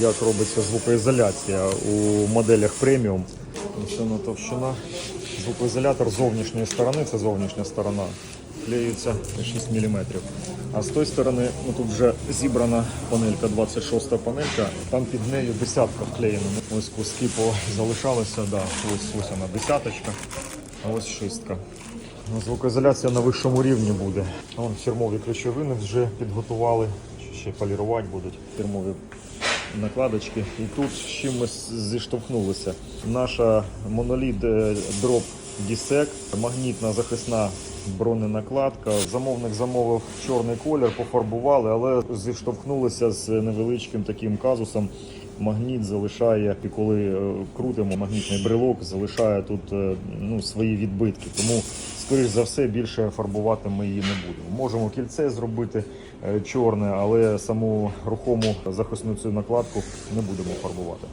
як робиться звукоізоляція у моделях преміум. Ось товщина. Звукоізолятор з зовнішньої сторони, це зовнішня сторона, клеюється 6 мм. А з тої сторони, ну тут вже зібрана панелька, 26-та панелька, там під нею десятка вклеєна. Ось куски залишалися, да, ось, ось вона десяточка, а ось шістка. Ну, Звукоізоляція на вищому рівні буде. Вон фірмові ключовини вже підготували, ще полірувати будуть фірмові накладочки. І тут з чим ми зіштовхнулися. Наша моноліт дроп Дісек, магнітна захисна броненакладка. Замовник замовив чорний колір, пофарбували, але зіштовхнулися з невеличким таким казусом. Магніт залишає, і коли е, крутимо магнітний брелок, залишає тут е, ну, свої відбитки. Тому, скоріш за все, більше фарбувати ми її не будемо. Можемо кільце зробити е, чорне, але саму рухому захисну цю накладку не будемо фарбувати.